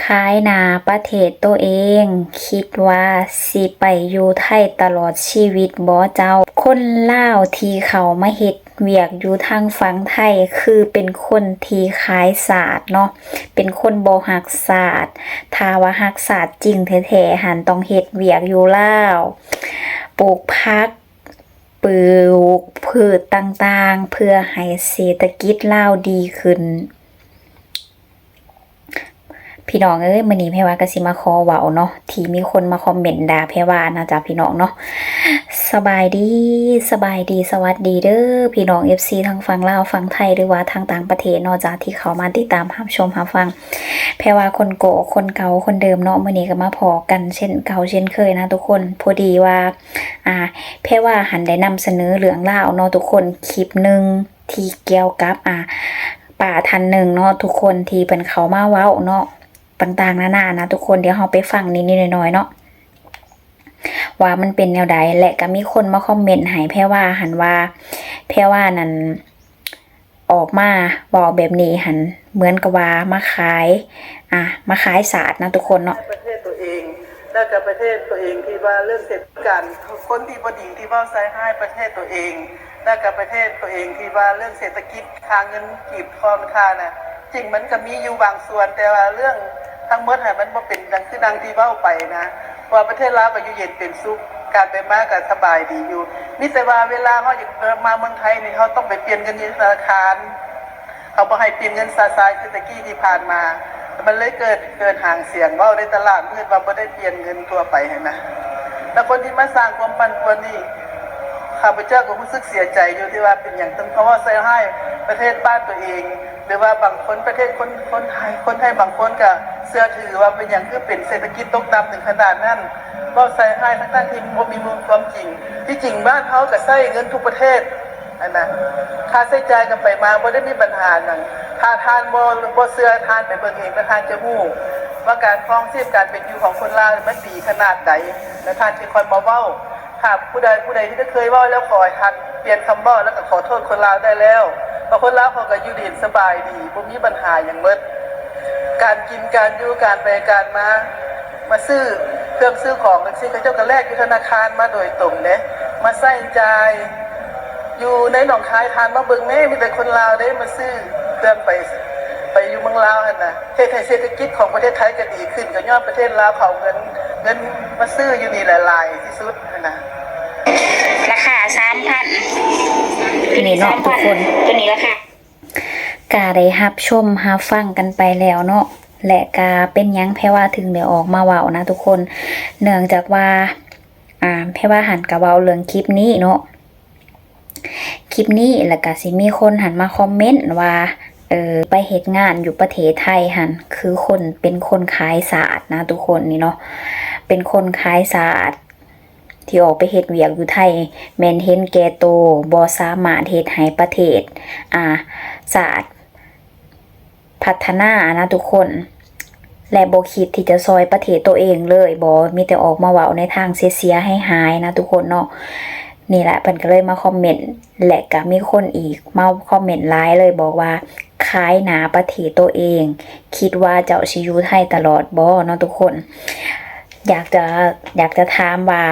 ขายหนาประเทศตัวเอง คิดว่าสิไปอยู่ไทยตลอดชีวิตบ่เจ้า คนลาวที่เขามาเฮ็ดเวียกอยู่ทางฝั่งไทยคือเป็นคนที่ขายศาสตร์เนาะเป็นคนบ่ฮักศาสตร์ถ้าว่าฮักศาสตร์จริงแท้ๆหันต้องเฮ็ดเวียกอยู่ลาวปลูกผักปลูกพืชต่างๆ เพื่อให้เศรษฐกิจลาวดีขึ้น พี่น้องเอ้ยมื้อนี้แพรว่าก็สิมาขอเว้าเนาะที่มีคนมาคอมเมนต์ด่าแพรว่านะจ๊ะพี่น้องเนาะสบายดีสบายดีสวัสดีเด้อพี่น้อง FC ทั้งฝั่งลาวฝั่งไทยหรือว่าทางต่างประเทศเนาะจ้ะที่เขามาติดตามรับชมรับฟังแพรว่าคนโกคนเก่าคนเดิมเนาะมื้อนี้ก็มาพอกันเช่นเก่าเช่นเคยนะทุกคนพอดีว่าอ่าแพรว่าหันได้นำเสนอเรื่องราวเนาะทุกคนคลิปหนึ่งที่เกี่ยวกับอ่าป่าทันหนึ่งเนาะทุกคนที่เป็นเขามาเว้าเนาะ ต่างๆนานานะทุกคนเดี๋ยวเราไปฟังนิดๆหน่อยๆเนาะว่ามันเป็นแนวใดและก็มีคนมาคอมเมนต์ให้แพรว่าหันว่าแพรว่านั้นออกมาบอกแบบนี้หันเหมือนกับว่ามาขาย อะมาขายศาสตร์นะทุกคนเนาะประเทศตัวเองแล้วก็ประเทศตัวเองที่ว่าเรื่องเศรษฐกิจการคนที่บดีที่ว่าใช้ให้ประเทศตัวเองแล้วก็ประเทศตัวเองที่ว่าเรื่องเศรษฐกิจค่าเงินกีบทองค่าน่ะจริงมันก็มีอยู่บางส่วนแต่ว่าเรื่อง ทั้งหมดให้มันบ่เป็นดังคือดังที่เว้าไปนะพราะว่าประเทศลาวก็อยู่เย็นเป็นสุขการไปมาก็สบายดีอยู่นี่แต่ว่าเวลาเขาอยากมาเมืองไทยนี่เขาต้องไปเปลี่ยนเงินที่ธนาคารเขาบอกให้เปลี่ยนเงินซาซายคือตะกี้ที่ผ่านมา มันเลยเกิดเกิดห่างเสียงว่าในตลาดมืดว่าไม่ได้เปลี่ยนเงินทั่วไปเห็นไหมแล้วคนที่มาสร้างความปั่นป่วนนี่ข้าพเจ้าก็รู้สึกเสียใจอยู่ที่ว่าเป็นอย่างตึงเพราะว่าใส่ให้ประเทศบ้านตัวเอง หรือว่าบางคนประเทศคนคนไทยคนไทยบางคนก็เสื้อถือว่าเป็นอย่างคือเป็นเศรษฐกิจตกต่ำถึงขนาดนั้นก็ใส่ให้ทั้งทั้งๆที่บ่มีมูลความจริง ที่จริงบ้านเขาก็ใส่เงินทุกประเทศอันนะค่าใช้จ่ายกันไปมาบ่ได้มีปัญหาหยังถ้าทานบ่บ่เสื้อทานไปเบิ่งเองประทานจะฮู้ว่าการครองชีพการเป็นอยู่ของคนลาวมันดีขนาดใดและทานที่คอยมาเว้าถ้าผู้ใดผู้ใดที่ได้เคยเว้าแล้วขอให้ทานเปลี่ยนคำเว้าแล้วก็ขอโทษคนลาวได้แล้ว พราะคนลาวเขาก็อยู่ดีสบายดีบ่มีปัญหาหยังเบิดการกินการอยู่การไปการมา มาซื้อเครื่องซื้อของกันสิเขาเจ้าก็แลกอยู่ธนาคารมาโดยตรงเด้มาใส่ใจอยู่ในหนองคายทานมาเบิงแม่มีแต่คนลาวได้มาซื้อเครื่องไปไปอยู่เมืองลาวหันนะเฮ็ดให้เศรษฐกิจของประเทศไทยก็ดีขึ้นก็ย้อนประเทศลาวเขาเงินเงินมาซื้ออยู่นี่หลาย ๆ ที่สุดนะราคาสามพัน นี่เนาะทุกคนตัวนี้ราคากาได้รับชมรับฟังกันไปแล้วเนาะและกาเป็นหยังแพรว่าถึงเดี๋ยวออกมาเว้านะ ทุกคนเนื่องจากว่า อ่าแพรว่าหันกะเว้าเรื่องคลิปนี้เนาะคลิปนี้แล้วก็สิมีคนหันมาคอมเมนต์ว่าเออไปเฮ็ดงานอยู่ประเทศไทยหันคือคนเป็นคนขายศาสตร์นะทุกคนนี่เนาะเป็นคนขายศาสตร์ ที่ออกไปเฮ็ดเวียกอยู่ไทย แม่นเห็นแก่โตบ่สามารถเฮ็ดให้ประเทศ อ่าศาสตร์พัฒนานะทุกคน และบ่คิดที่จะซอยประเทศตัวเองเลยบ่มีแต่ออกมาเว้าในทางเสียๆให้หายนะทุกคนเนาะนี่แหละเพิ่นก็เลยมาคอมเมนต์และก็มีคนอีกมาคอมเมนต์หลายเลยบอกว่าขายหนาประเทศตัวเอง คิดว่าเจ้าสิอยู่ไทยตลอดบ่เนาะทุกคน อยากจะอยากจะถามว่า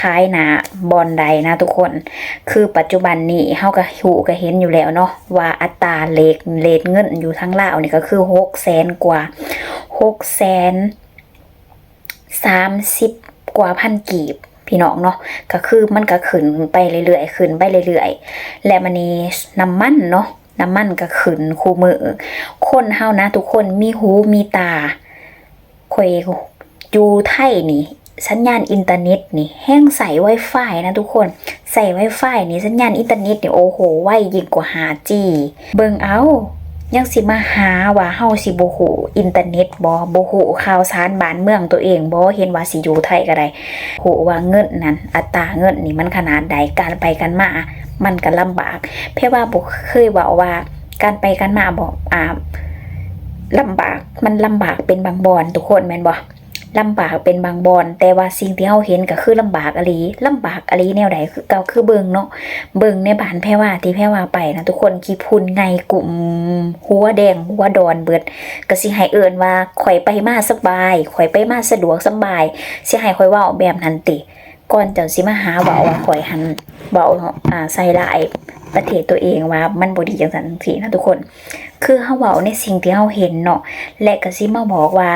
ขายนาบอนใดนะทุกคน คือปัจจุบันนี้เฮาก็หูก็เห็นอยู่แล้วเนาะว่าอัตราเลทเลทเงินอยู่ทั้งลาวนี่ก็คือหกแสนกว่าหกแสนสามสิบกว่าพันกีบพี่น้องเนาะก็คือมันก็ขึ้นไปเรื่อยๆขึ้นไปเรื่อยๆ และมันนี้น้ำมันเนาะน้ำมันก็ขึ้นคู่มือ คนเฮานะ ทุกคนมีหูมีตาคอยอยู่ไทยนี่สัญญาณอินเทอร์เน็ต นี่แห้งใส่ Wi-Fi นะทุกคนใส่ Wi-Fi นี่สัญญาณอินเทอร์เน็ตนี่โอ้โหไวยิ่งกว่า 5G เบิ่งเอายังสิมาหาว่าเฮาสิบ่ฮู้อินเทอร์เน็ตบ่บ่ฮู้ข่าวสารบ้านเมืองตัวเองบ่เห็นว่าสิอยู่ไทยก็ได้ฮู้ว่าเงินนั้นอัตราเงินนี่มันขนาดใดการไปกันมา มันก็ลำบาก เพราะว่าบ่เคยเว้าว่าการไปกันมาบ่อ่าลำบากมันลำบากเป็นบางบอนทุกคนแม่นบ่ ลำบากเป็นบางบอนแต่ว่าสิ่งที่เฮาเห็นก็คือลำบากอลีลำบากอลีแนวใดคือเก่าคือเบิงเนาะเบิงในบ้านแพรว่าที่แพรว่าไปนะทุกคนขี้พุ่นไงกลุ่มหัวแดงหัวดอนเบิดก็สิให้เอิ้นว่าข่อยไปมาสบายข่อยไปมาสะดวกสบายสิให้ข่อยเว้าแบบนั้นติก่อนเจ้าสิมาหาเว้าว่าข่อยหันเว้าอ่าใส่ร้ายประเทศตัวเองว่ามันบ่ดีจังซั่นจังซี่นะทุกคน คือเฮาเว้าในสิ่งที่เฮาเห็นเนาะและก็สิมาบอกว่า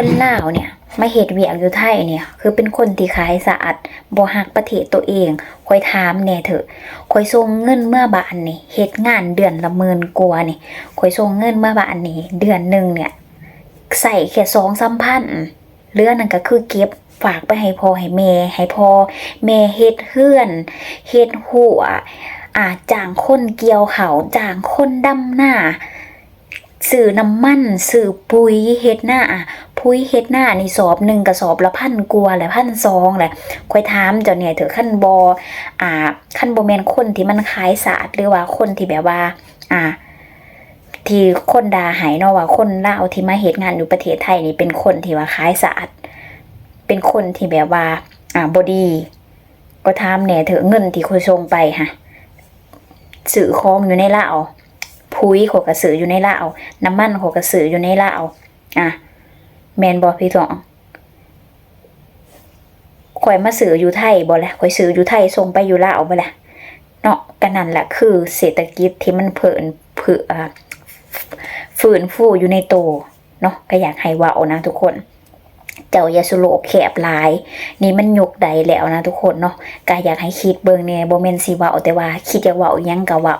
คนลาวเนี่ยมาเฮ็ดเวียกอยู่ไทยเนี่ย คือเป็นคนที่ขายสะอาดบ่ฮักประเทศตัวเองคอยถามแน่เถอะคอยส่งเงินเมื่อบานนี่เฮ็ดงานเดือนละหมื่นกว่านี่คอยส่งเงินเมื่อบานนี่เดือนหนึ่งเนี่ยใส่แค่2-3พันเหลืองนั่นก็คือเก็บฝากไปให้พ่อให้แม่ให้พ่อแม่เฮ็ดเฮือนเฮ็ดหัวอาจ้างคนเกี่ยวเขาจ้างคนดำหน้า สื่อน้ำมันสื่อปุ๋ยเฮ็ดหน้าอะปุ๋ยเฮ็ดหน้านี่สอบหนึ่งกระสอบละพันกว่าแหละพันสองแหละคอยถามเจ้าเนี่ยเถอะขั้นบออ่าขั้นบอแมนคนที่มันขายศาสตร์หรือว่าคนที่แบบว่า อ่า ที่คนดาหายเนาะว่าคนเล่าที่มาเฮ็ดงานอยู่ประเทศไทยนี่เป็นคนที่ว่าขายศาสตร์เป็นคนที่แบบว่า อ่าบอดีก็ถามแหน่ยเถอะเงินที่คุยส่งไปฮะสื่อของอยู่ในเล่า พุ้ยขากระสืออยู่ในลาวน้ำมันขากระสืออยู่ในลาวอะแมนบอพี่ทองข่อยมาซื้ออยู่ไทยบ่แหละข่อยซื้ออยู่ไทยส่งไปอยู่ลาวบ่แหละเนาะกันนั่นแหละคือเศรษฐกิจที่มันเพิ่นเพื่อฝืนฟูอยู่ในโตเนาะก็อยากให้ว้าเอานะทุกคน เจ้ายาสุโลกแคบหลาย นี่มันยกใดแล้วนะทุกคนเนาะก็อยากให้คิดเบิงแหน่ยบ่แม่นสิว้าแต่ว่าคิดอยากว้ายังก็ว้า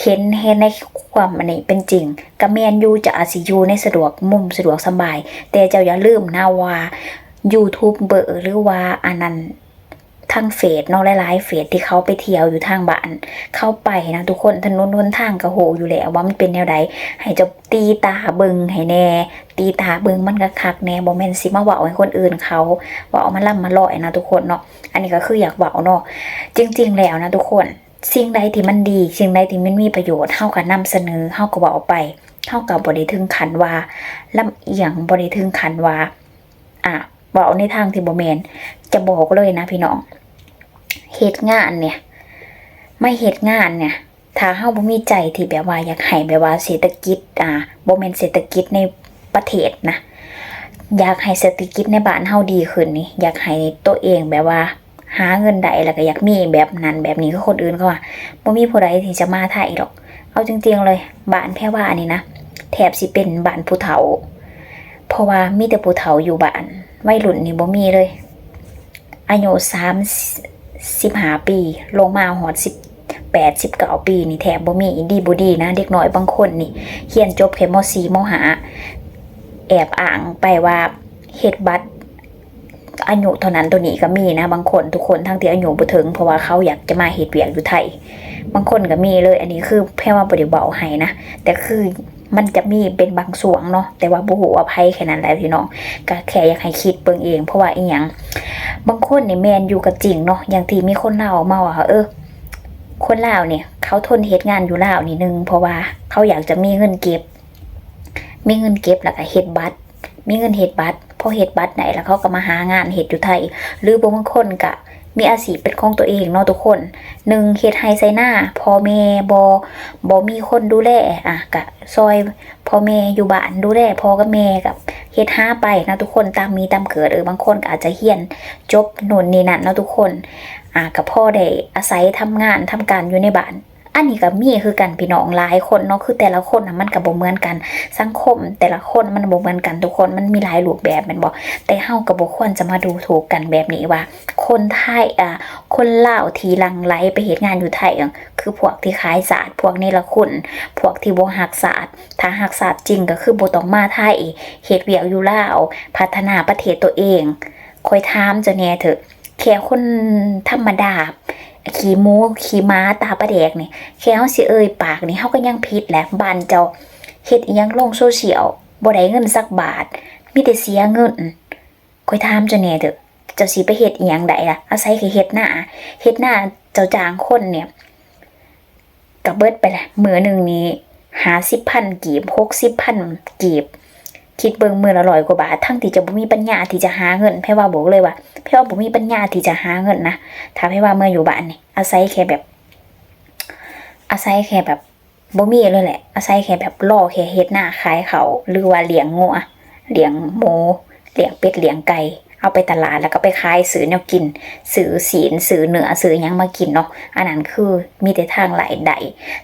เห็นเห็นในความอันนี้เป็นจริงกระเมียนยูจะอาจสิยูในสะดวกมุมสะดวกสบาย แต่เจ้าอย่าลืมนะว่า YouTube เบอร์หรือว่าอันนั้นทางเฟซนาะหลายๆเฟซที่เขาไปเที่ยวอยู่ทางบ้าน เข้าไปนะทุกคนถนนหนทางก็โหอยู่แล้วว่ามันเป็นแนวใดให้จะตีตาเบิงให้แน่ ตีตาเบิงมันก็คักแน่บ่แมนสิมาเว้าให้คนอื่นเขาเว่าเอามาล่ำมาลอยนะทุกคนเนาะอันนี้ก็คืออยากเว้าเนาะจริง ๆ แล้วนะทุกคน สิ่งใดที่มันดีสิ่งใดที่มันมีประโยชน์เฮาก็นำเสนอเฮาก็บอกไปเฮาก็บ่ได้ถึงขันว่าลำเอียงบ่ได้ถึงขันว่าอะบอกในทางที่บ่แมนจะบอกเลยนะพี่น้องเฮ็ดงานเนี่ย ไม่เฮ็ดงานเนี่ยถ้าเฮาบ่มีใจที่แบบว่าอยากให้แบบว่าเศรษฐกิจอ่าบ่แม่นเศรษฐกิจในประเทศนะอยากให้เศรษฐกิจในบ้านเฮาดีขึ้นนี่อยากให้ตัวเองแบบว่า หาเงินได้แล้วก็อยากมีแบบนั้นแบบนี้คือคนอื่นเขาว่าบ่มีผู้ใดที่จะมาไทยหรอก เอาจริงๆเลยบ้านแพ่ว่านี่นะแถบสิเป็นบ้านผู้เฒ่า เพราะว่ามีแต่ผู้เฒ่าอยู่บ้านวัยรุ่นนี่บ่มีเลยอายุสามสิบห้าปี ลงมาหอดสิบแปดสิบเก้าปีนี่แถบบ่มีดีบ่ดีนะเด็กน้อยบางคนนี่เขียนจบแค่มสี่มหา แอบอ้างไปว่าเฮ็ดบัตร อายุเท่านั้นตัวนี้ก็มีนะบางคนทุกคนทั้งที่อายุบ่ถึงเพราะว่าเขาอยากจะมาเฮ็ดเวียกอยู่ไทย บางคนก็มีเลย อันนี้คือแค่ว่าบ่ได้เว้าให้นะแต่คือมันจะมีเป็นบางส่วนเนาะแต่ว่าบ่ฮู้ว่าไผแค่นั้นแหละพี่น้องก็แค่อยากให้คิดเบิ่งเอง เพราะว่าอีหยังบางคนนี่แม่นอยู่กับจริงเนาะอย่างที่มีคนเล่ามาว่าเออคนลาวเนี่ย เขาทนเฮ็ดงานอยู่ลาวนี่นึงเพราะว่าเขาอยากจะมีเงินเก็บ มีเงินเก็บแล้วก็เฮ็ดบัตรมีเงินเฮ็ดบัตร พอเฮ็ดบัตรไหนแล้วเขาก็มาหางานเฮ็ดอยู่ไทย หรือบางคนก็มีอาชีพเป็นของตัวเองเนาะทุกคนหนึ่งเฮ็ดไฮไซหน้าพ่อแม่บ่บ่มีคนดูแลอะก็ซอยพ่อแม่อยู่บ้านดูแลพ่อกับแม่กับเฮ็ดห้าไปนะทุกคนตามมีตามเกิดเออบางคนก็อาจจะเฮียนจบหนู่นนี่นั่นเนาะทุกคนอ่ากับพ่อได้อาศัยทำงานทำการอยู่ในบ้าน อันนี้ก็มีคือกันพี่น้องหลายคนเนาะคือแต่ละคนนะมันก็บบ่เหมือนกัน สังคม แต่ละคนมันบ่เหมือนกันทุกคนมันมีหลายรูปแบบมันบ่แต่เฮาก็บ่ควรจะมาดูถูกกันแบบนี้ว่า คนไทยอ่าคนลาวที่ลังไหลไปเฮ็ดงานอยู่ไทยอะคือพวกที่ขายศาสตร์พวกนี้ละคุณพวกที่บ่ฮักศาสตร์ถ้าฮักศาสตร์จริงก็คือบ่ต้องมาไทยเฮ็ดเวียกอยู่ลาวพัฒนาประเทศตัวเองคอยถามเจ้าแน่เถอะแค่คนธรรมดา ขี่หมูขี่ม้าตาประแดกนี่แค่เฮาสิเอ่ยปากนี่เฮาก็ยังผิดแหละบานเจ้าเฮ็ดอิหยังลงโซเชียลบ่ได้เงินสักบาท มีแต่เสียเงินคอยถามเจ้าแหน่เถอะเจ้าสิไปเฮ็ดอีหยังได้ล่ะอาศัยแค่เฮ็ดหน้าเฮ็ดหน้าเจ้าจ้างคนเนี่ยก็เบิดไปละมื้อหนึงนี้50,000กีบ60,000กีบ คิดเบิ่งมือละร้อยกว่าบาททั้งที่จะบ่มีปัญญาที่จะหาเงินแพ่ว่าบอกเลยว่าแพ่ว่าบ่มีปัญญาที่จะหาเงินนะถ้าแพ่ว่าเมื่ออยู่บ้านนี่อาศัยแค่แบบ อาศัยแค่แบบบ่มีเลยแหละ อาศัยแค่แบบล่อแค่เฮ็ดหน้าขายเขาหรือว่าเลี้ยงงัวเลี้ยงหมูเลี้ยงเป็ดเลี้ยงไก่ เอาไปตลาดแล้วก็ไปขายซื้อแนวกินซื้อศีลซื้อเนื้อซื้อยังมากินเนาะอันนั้นคือมีแต่ทางหลายใด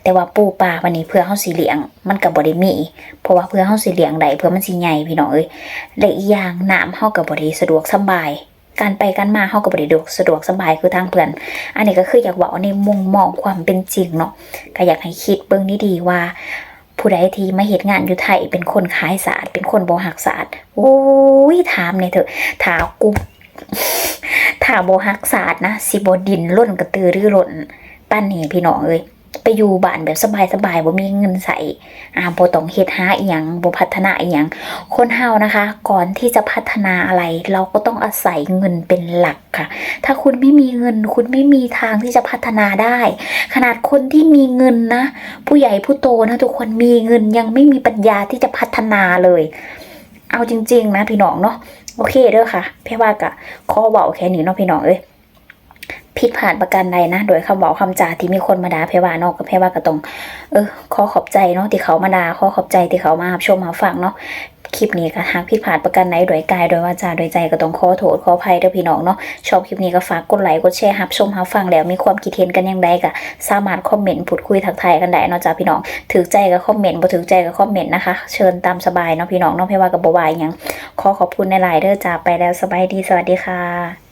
แต่ว่าปูปลาวันนี้เพื่อเฮาสิเหลียง มันก็บ่ได้มี เพราะว่าเพื่อเฮาสิเหลียงได้เพื่อมันสิใหญ่พี่น้องเอ้ยและอีกอย่างน้ำเฮาก็บ่ได้สะดวกสบายการไปกันมาเฮาก็บ่ได้สะดวกสบายคือทางเพื่อน อันนี้ก็คืออยากเว้าในมุมมองความเป็นจริงเนาะก็อยากให้คิดเบิ่งดีๆว่า ผู้ใดที่มาเหตุงานอยู่ไทยเป็นคนขายศาสตร์เป็นคนบ่ฮักศาสตร์โอ้ยถามเนี่ยเถอะถ้ากูถ้าบ่ฮักศาสตร์นะสิบ่ดินล่นกระตือรือร้นปั้นนี่พี่น้องเอ้ย ไปอยู่บ้านแบบสบายๆบ่มีเงินใส่อ่าบ่ต้องเฮ็ดหาอีหยังบ่พัฒนาอีหยังคนเฮานะคะ ก่อนที่จะพัฒนาอะไร เราก็ต้องอาศัยเงินเป็นหลักค่ะ ถ้าคุณไม่มีเงิน คุณไม่มีทางที่จะพัฒนาได้ ขนาดคนที่มีเงินนะ ผู้ใหญ่ผู้โตนะทุกคนมีเงินยังไม่มีปัญญาที่จะพัฒนาเลย เอาจริง ๆ นะพี่น้องเนาะโอเคเด้อค่ะแพ่ว่ากะข้อเบาแค่นี้เนาะพี่น้องเอ้ย ผิดพลาดประการใดนะ โดยคำบอกคำจาที่มีคนมาด่าเพว่านอกกับเพว่าก็ต้องเออขอขอบใจเนาะที่เขามาด่าขอขอบใจที่เขามาชมมาฟังเนาะคลิปนี้ก็หากผิดพลาดประการใดโดยกายโดยวาจาโดยใจก็ต้องขอโทษขออภัยเด้อพี่น้องเนาะชอบคลิปนี้ก็ฝากกดไลค์กดแชร์รับชมรับฟังแล้วมีความคิดเห็นกันยังไงก็สามารถคอมเมนต์พูดคุยทักทายกันได้เนาะจ้าพี่น้องถือใจก็คอมเมนต์บ่ถือใจก็คอมเมนต์นะคะ เชิญตามสบายเนาะพี่น้องเนาะเพว่ากับบ่วายยังขอขอบคุณในไลน์เด้อจ้าไปแล้วสบายดีสวัสดีค่ะ